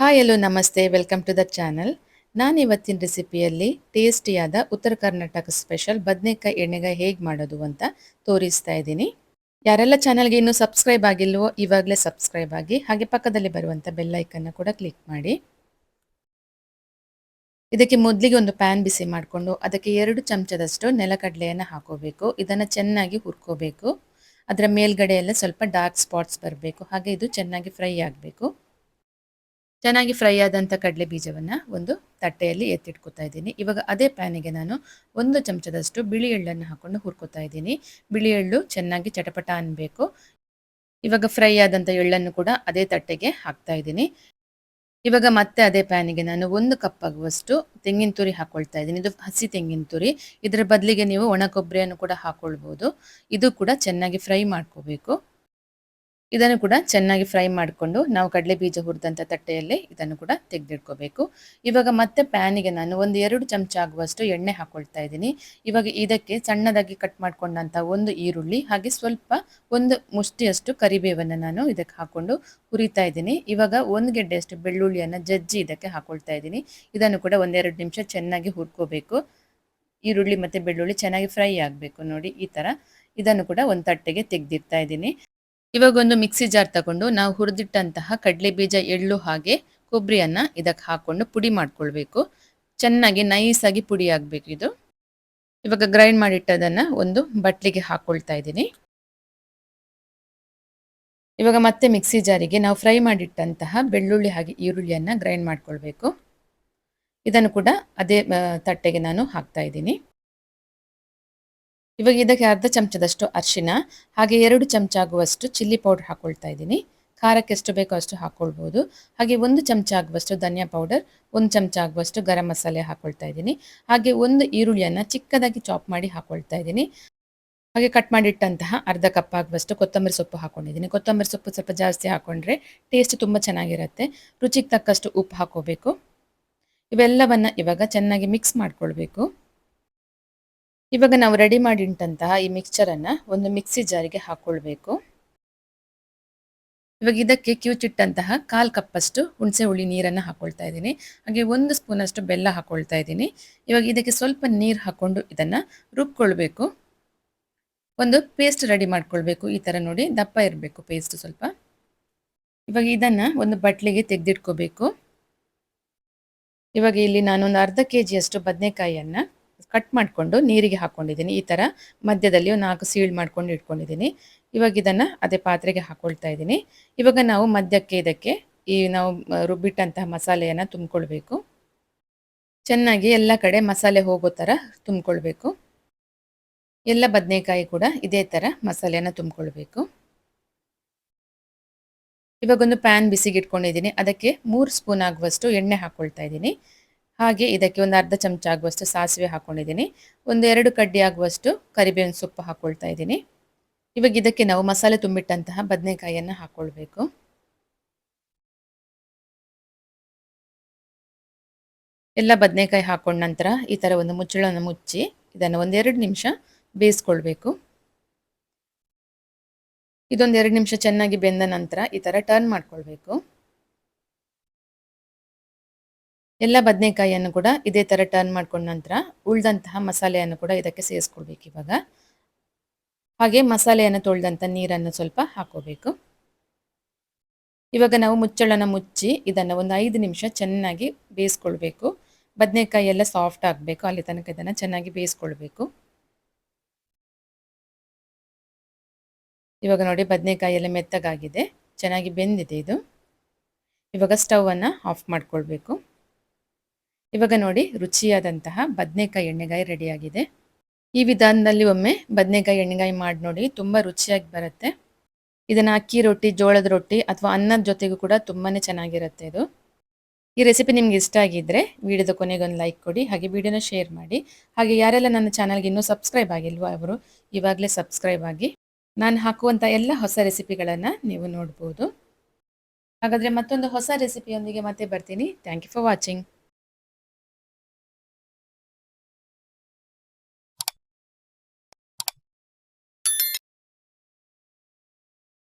Hi ಎಲ್ಲೋ ನಮಸ್ತೆ welcome to the channel ನಾನು ಇವತ್ತಿನ ರೆಸಿಪಿಯಲ್ಲಿ ಟೇಸ್ಟಿಯಾದ ಉತ್ತರ ಕರ್ನಾಟಕ ಸ್ಪೆಷಲ್ ಬದನೆಕಾಯಿ ಎಣ್ಣೆಗಾಯಿ ಹೇಗೆ ಮಾಡೋದು ಅಂತ ತೋರಿಸ್ತಾ ಇದ್ದೀನಿ. ಯಾರೆಲ್ಲ ಚಾನಲ್ಗೆ ಇನ್ನೂ ಸಬ್ಸ್ಕ್ರೈಬ್ ಆಗಿಲ್ವೋ, ಇವಾಗಲೇ ಸಬ್ಸ್ಕ್ರೈಬ್ ಆಗಿ, ಹಾಗೆ ಪಕ್ಕದಲ್ಲಿ ಬರುವಂಥ ಬೆಲ್ಲೈಕನ್ನು ಕೂಡ ಕ್ಲಿಕ್ ಮಾಡಿ. ಇದಕ್ಕೆ ಮೊದಲಿಗೆ ಒಂದು ಪ್ಯಾನ್ ಬಿಸಿ ಮಾಡಿಕೊಂಡು, ಅದಕ್ಕೆ ಎರಡು ಚಮಚದಷ್ಟು ನೆಲಕಡಲೆಯನ್ನು ಹಾಕೋಬೇಕು. ಇದನ್ನು ಚೆನ್ನಾಗಿ ಹುರ್ಕೋಬೇಕು. ಅದರ ಮೇಲ್ಗಡೆ ಎಲ್ಲ ಸ್ವಲ್ಪ ಡಾರ್ಕ್ ಸ್ಪಾಟ್ಸ್ ಬರಬೇಕು. ಹಾಗೆ ಇದು ಚೆನ್ನಾಗಿ ಫ್ರೈ ಆಗಬೇಕು. ಚೆನ್ನಾಗಿ ಫ್ರೈ ಆದಂಥ ಕಡಲೆ ಬೀಜವನ್ನು ಒಂದು ತಟ್ಟೆಯಲ್ಲಿ ಎತ್ತಿಟ್ಕೊತಾ ಇದ್ದೀನಿ. ಇವಾಗ ಅದೇ ಪ್ಯಾನಿಗೆ ನಾನು ಒಂದು ಚಮಚದಷ್ಟು ಬಿಳಿ ಎಳ್ಳನ್ನು ಹಾಕೊಂಡು ಹುರ್ಕೋತಾ ಇದ್ದೀನಿ. ಬಿಳಿ ಎಳ್ಳು ಚೆನ್ನಾಗಿ ಚಟಪಟ ಅನ್ಬೇಕು. ಇವಾಗ ಫ್ರೈ ಆದಂಥ ಎಳ್ಳನ್ನು ಕೂಡ ಅದೇ ತಟ್ಟೆಗೆ ಹಾಕ್ತಾ ಇದ್ದೀನಿ. ಇವಾಗ ಮತ್ತೆ ಅದೇ ಪ್ಯಾನಿಗೆ ನಾನು ಒಂದು ಕಪ್ ಆಗುವಷ್ಟು ತೆಂಗಿನ ತುರಿ ಹಾಕ್ಕೊಳ್ತಾ ಇದ್ದೀನಿ. ಇದು ಹಸಿ ತೆಂಗಿನ ತುರಿ. ಇದರ ಬದಲಿಗೆ ನೀವು ಒಣ ಕೊಬ್ಬರಿಯನ್ನು ಕೂಡ ಹಾಕೊಳ್ಬೋದು. ಇದು ಕೂಡ ಚೆನ್ನಾಗಿ ಫ್ರೈ ಮಾಡ್ಕೋಬೇಕು. ಇದನ್ನು ಕೂಡ ಚೆನ್ನಾಗಿ ಫ್ರೈ ಮಾಡಿಕೊಂಡು ನಾವು ಕಡಲೆ ಬೀಜ ಹುರಿದಂಥ ತಟ್ಟೆಯಲ್ಲೇ ಇದನ್ನು ಕೂಡ ತೆಗೆದಿಟ್ಕೋಬೇಕು. ಇವಾಗ ಮತ್ತೆ ಪ್ಯಾನಿಗೆ ನಾನು ಒಂದು ಎರಡು ಚಮಚ ಆಗುವಷ್ಟು ಎಣ್ಣೆ ಹಾಕೊಳ್ತಾ ಇದ್ದೀನಿ. ಇವಾಗ ಇದಕ್ಕೆ ಸಣ್ಣದಾಗಿ ಕಟ್ ಮಾಡಿಕೊಂಡಂಥ ಒಂದು ಈರುಳ್ಳಿ ಹಾಗೆ ಸ್ವಲ್ಪ ಒಂದು ಮುಷ್ಟಿಯಷ್ಟು ಕರಿಬೇವನ್ನು ನಾನು ಇದಕ್ಕೆ ಹಾಕೊಂಡು ಹುರಿತಾ ಇದ್ದೀನಿ. ಇವಾಗ ಒಂದು ಗೆಡ್ಡೆಯಷ್ಟು ಬೆಳ್ಳುಳ್ಳಿಯನ್ನು ಜಜ್ಜಿ ಇದಕ್ಕೆ ಹಾಕೊಳ್ತಾ ಇದ್ದೀನಿ. ಇದನ್ನು ಕೂಡ ಒಂದೆರಡು ನಿಮಿಷ ಚೆನ್ನಾಗಿ ಹುರ್ಕೋಬೇಕು. ಈರುಳ್ಳಿ ಮತ್ತು ಬೆಳ್ಳುಳ್ಳಿ ಚೆನ್ನಾಗಿ ಫ್ರೈ ಆಗಬೇಕು ನೋಡಿ ಈ ಥರ. ಇದನ್ನು ಕೂಡ ಒಂದು ತಟ್ಟೆಗೆ ತೆಗೆದಿರ್ತಾ ಇದ್ದೀನಿ. ಇವಾಗ ಒಂದು ಮಿಕ್ಸಿ ಜಾರ್ ತಗೊಂಡು ನಾವು ಹುರಿದಿಟ್ಟಂತಹ ಕಡಲೆ ಬೀಜ, ಎಳ್ಳು ಹಾಗೆ ಕೊಬ್ಬರಿಯನ್ನ ಇದಕ್ಕೆ ಹಾಕೊಂಡು ಪುಡಿ ಮಾಡ್ಕೊಳ್ಬೇಕು. ಚೆನ್ನಾಗಿ ನೈಸಾಗಿ ಪುಡಿ ಆಗಬೇಕು ಇದು. ಇವಾಗ ಗ್ರೈಂಡ್ ಮಾಡಿಟ್ಟದನ್ನ ಒಂದು ಬಟ್ಲಿಗೆ ಹಾಕೊಳ್ತಾ ಇದ್ದೀನಿ. ಇವಾಗ ಮತ್ತೆ ಮಿಕ್ಸಿ ಜಾರಿಗೆ ನಾವು ಫ್ರೈ ಮಾಡಿಟ್ಟಂತಹ ಬೆಳ್ಳುಳ್ಳಿ ಹಾಗೆ ಈರುಳ್ಳಿಯನ್ನು ಗ್ರೈಂಡ್ ಮಾಡ್ಕೊಳ್ಬೇಕು. ಇದನ್ನು ಕೂಡ ಅದೇ ತಟ್ಟೆಗೆ ನಾನು ಹಾಕ್ತಾ ಇದ್ದೀನಿ. ಇವಾಗ ಇದಕ್ಕೆ ಅರ್ಧ ಚಮಚದಷ್ಟು ಅರಿಶಿನ, ಹಾಗೆ ಎರಡು ಚಮಚ ಆಗುವಷ್ಟು ಚಿಲ್ಲಿ ಪೌಡರ್ ಹಾಕೊಳ್ತಾ ಇದ್ದೀನಿ. ಖಾರಕ್ಕೆ ಎಷ್ಟು ಬೇಕೋ ಅಷ್ಟು ಹಾಕ್ಕೊಳ್ಬೋದು ಹಾಗೆ ಒಂದು ಚಮಚ ಆಗುವಷ್ಟು ಧನಿಯಾ ಪೌಡರ್, ಒಂದು ಚಮಚ ಆಗುವಷ್ಟು ಗರಂ ಮಸಾಲೆ ಹಾಕ್ಕೊಳ್ತಾ ಇದ್ದೀನಿ. ಹಾಗೆ ಒಂದು ಈರುಳ್ಳಿಯನ್ನು ಚಿಕ್ಕದಾಗಿ ಚಾಪ್ ಮಾಡಿ ಹಾಕ್ಕೊಳ್ತಾ ಇದ್ದೀನಿ. ಹಾಗೆ ಕಟ್ ಮಾಡಿಟ್ಟಂತಹ ಅರ್ಧ ಕಪ್ ಆಗುವಷ್ಟು ಕೊತ್ತಂಬರಿ ಸೊಪ್ಪು ಹಾಕೊಂಡಿದ್ದೀನಿ. ಕೊತ್ತಂಬರಿ ಸೊಪ್ಪು ಸ್ವಲ್ಪ ಜಾಸ್ತಿ ಹಾಕೊಂಡ್ರೆ ಟೇಸ್ಟ್ ತುಂಬ ಚೆನ್ನಾಗಿರುತ್ತೆ. ರುಚಿಗೆ ತಕ್ಕಷ್ಟು ಉಪ್ಪು ಹಾಕೋಬೇಕು. ಇವೆಲ್ಲವನ್ನು ಇವಾಗ ಚೆನ್ನಾಗಿ ಮಿಕ್ಸ್ ಮಾಡ್ಕೊಳ್ಬೇಕು. ಇವಾಗ ನಾವು ರೆಡಿ ಮಾಡಿ ಇಟ್ಟಂತಹ ಈ ಮಿಕ್ಸ್ಚರನ್ನು ಒಂದು ಮಿಕ್ಸಿ ಜಾರಿಗೆ ಹಾಕೊಳ್ಬೇಕು. ಇವಾಗ ಇದಕ್ಕೆ ಕ್ಯೂಚಿಟ್ಟಂತಹ ಕಾಲು ಕಪ್ಪಷ್ಟು ಹುಣಸೆ ಹುಳಿ ನೀರನ್ನು ಹಾಕ್ಕೊಳ್ತಾ ಇದ್ದೀನಿ. ಹಾಗೆ ಒಂದು ಸ್ಪೂನಷ್ಟು ಬೆಲ್ಲ ಹಾಕೊಳ್ತಾ ಇದ್ದೀನಿ. ಇವಾಗ ಇದಕ್ಕೆ ಸ್ವಲ್ಪ ನೀರು ಹಾಕೊಂಡು ಇದನ್ನು ರುಬ್ಕೊಳ್ಬೇಕು. ಒಂದು ಪೇಸ್ಟ್ ರೆಡಿ ಮಾಡ್ಕೊಳ್ಬೇಕು. ಈ ಥರ ನೋಡಿ ದಪ್ಪ ಇರಬೇಕು ಪೇಸ್ಟ್ ಸ್ವಲ್ಪ. ಇವಾಗ ಇದನ್ನು ಒಂದು ಬಟ್ಲಿಗೆ ತೆಗೆದಿಟ್ಕೋಬೇಕು. ಇವಾಗ ಇಲ್ಲಿ ನಾನೊಂದು ಅರ್ಧ ಕೆ ಜಿಯಷ್ಟು ಬದನೆಕಾಯಿಯನ್ನು ಕಟ್ ಮಾಡಿಕೊಂಡು ನೀರಿಗೆ ಹಾಕ್ಕೊಂಡಿದ್ದೀನಿ ಈ ಥರ ಮಧ್ಯದಲ್ಲಿ ನಾಲ್ಕು ಸೀಳ್ ಮಾಡ್ಕೊಂಡು ಇಟ್ಕೊಂಡಿದ್ದೀನಿ. ಇವಾಗ ಇದನ್ನು ಅದೇ ಪಾತ್ರೆಗೆ ಹಾಕ್ಕೊಳ್ತಾ ಇದ್ದೀನಿ. ಇವಾಗ ನಾವು ಮಧ್ಯಕ್ಕೆ ಇದಕ್ಕೆ ಈ ನಾವು ರುಬ್ಬಿಟ್ಟಂತಹ ಮಸಾಲೆಯನ್ನು ತುಂಬಿಕೊಳ್ಬೇಕು. ಚೆನ್ನಾಗಿ ಎಲ್ಲ ಕಡೆ ಮಸಾಲೆ ಹೋಗೋ ಥರ ತುಂಬಿಕೊಳ್ಬೇಕು. ಎಲ್ಲ ಬದನೆಕಾಯಿ ಕೂಡ ಇದೇ ಥರ ಮಸಾಲೆಯನ್ನು ತುಂಬಿಕೊಳ್ಬೇಕು. ಇವಾಗೊಂದು ಪ್ಯಾನ್ ಬಿಸಿಗೆ ಇಟ್ಕೊಂಡಿದ್ದೀನಿ ಅದಕ್ಕೆ ಮೂರು ಸ್ಪೂನ್ ಆಗುವಷ್ಟು ಎಣ್ಣೆ ಹಾಕ್ಕೊಳ್ತಾ ಇದ್ದೀನಿ. ಹಾಗೆ ಇದಕ್ಕೆ ಒಂದು ಅರ್ಧ ಚಮಚ ಆಗುವಷ್ಟು ಸಾಸಿವೆ ಹಾಕೊಂಡಿದ್ದೀನಿ. ಒಂದು ಎರಡು ಕಡ್ಡಿ ಆಗುವಷ್ಟು ಕರಿಬೇವಿನ ಸೊಪ್ಪು ಹಾಕೊಳ್ತಾ ಇದ್ದೀನಿ. ಇವಾಗ ಇದಕ್ಕೆ ನಾವು ಮಸಾಲೆ ತುಂಬಿಟ್ಟಂತಹ ಬದನೆಕಾಯಿಯನ್ನು ಹಾಕೊಳ್ಬೇಕು. ಎಲ್ಲ ಬದನೆಕಾಯಿ ಹಾಕೊಂಡ ನಂತರ ಈ ಥರ ಒಂದು ಮುಚ್ಚಳವನ್ನು ಮುಚ್ಚಿ ಇದನ್ನು ಒಂದೆರಡು ನಿಮಿಷ ಬೇಯಿಸ್ಕೊಳ್ಬೇಕು. ಇದೊಂದು ಎರಡು ನಿಮಿಷ ಚೆನ್ನಾಗಿ ಬೆಂದ ನಂತರ ಈ ಥರ ಟರ್ನ್ ಮಾಡ್ಕೊಳ್ಬೇಕು. ಎಲ್ಲ ಬದನೆಕಾಯಿಯನ್ನು ಕೂಡ ಇದೇ ಥರ ಟರ್ನ್ ಮಾಡ್ಕೊಂಡ ನಂತರ ಉಳ್ದಂತಹ ಮಸಾಲೆಯನ್ನು ಕೂಡ ಇದಕ್ಕೆ ಸೇರಿಸ್ಕೊಳ್ಬೇಕು ಇವಾಗ. ಹಾಗೆ ಮಸಾಲೆಯನ್ನು ತೊಳೆದಂಥ ನೀರನ್ನು ಸ್ವಲ್ಪ ಹಾಕೋಬೇಕು. ಇವಾಗ ನಾವು ಮುಚ್ಚಳನ ಮುಚ್ಚಿ ಇದನ್ನು ಒಂದು ಐದು ನಿಮಿಷ ಚೆನ್ನಾಗಿ ಬೇಯಿಸ್ಕೊಳ್ಬೇಕು. ಬದನೆಕಾಯಿ ಎಲ್ಲ ಸಾಫ್ಟ್ ಆಗಬೇಕು, ಅಲ್ಲಿ ತನಕ ಇದನ್ನು ಚೆನ್ನಾಗಿ ಬೇಯಿಸ್ಕೊಳ್ಬೇಕು. ಇವಾಗ ನೋಡಿ ಬದನೆಕಾಯಿ ಎಲ್ಲ ಮೆತ್ತಗಾಗಿದೆ, ಚೆನ್ನಾಗಿ ಬೆಂದಿದೆ ಇದು. ಇವಾಗ ಸ್ಟವನ್ನು ಆಫ್ ಮಾಡ್ಕೊಳ್ಬೇಕು. ಇವಾಗ ನೋಡಿ ರುಚಿಯಾದಂತಹ ಬದನೆಕಾಯಿ ಎಣ್ಣೆಗಾಯಿ ರೆಡಿಯಾಗಿದೆ. ಈ ವಿಧಾನದಲ್ಲಿ ಒಮ್ಮೆ ಬದನೆಕಾಯಿ ಎಣ್ಣೆಗಾಯಿ ಮಾಡಿ ನೋಡಿ ತುಂಬ ರುಚಿಯಾಗಿ ಬರುತ್ತೆ. ಇದನ್ನು ಅಕ್ಕಿ ರೊಟ್ಟಿ, ಜೋಳದ ರೊಟ್ಟಿ ಅಥವಾ ಅನ್ನದ ಜೊತೆಗೂ ಕೂಡ ತುಂಬಾ ಚೆನ್ನಾಗಿರುತ್ತೆ ಇದು. ಈ ರೆಸಿಪಿ ನಿಮ್ಗೆ ಇಷ್ಟ ಆಗಿದ್ದರೆ ವಿಡಿಯೋದ ಕೊನೆಗೊಂದು ಲೈಕ್ ಕೊಡಿ, ಹಾಗೆ ವಿಡಿಯೋನ ಶೇರ್ ಮಾಡಿ. ಹಾಗೆ ಯಾರೆಲ್ಲ ನನ್ನ ಚಾನಲ್ಗೆ ಇನ್ನೂ ಸಬ್ಸ್ಕ್ರೈಬ್ ಆಗಿಲ್ವೋ ಅವರು, ಇವಾಗಲೇ ಸಬ್ಸ್ಕ್ರೈಬ್ ಆಗಿ. ನಾನು ಹಾಕುವಂಥ ಎಲ್ಲ ಹೊಸ ರೆಸಿಪಿಗಳನ್ನು ನೀವು ನೋಡ್ಬೋದು. ಹಾಗಾದರೆ ಮತ್ತೊಂದು ಹೊಸ ರೆಸಿಪಿಯೊಂದಿಗೆ ಮತ್ತೆ ಬರ್ತೀನಿ. Thank you for watching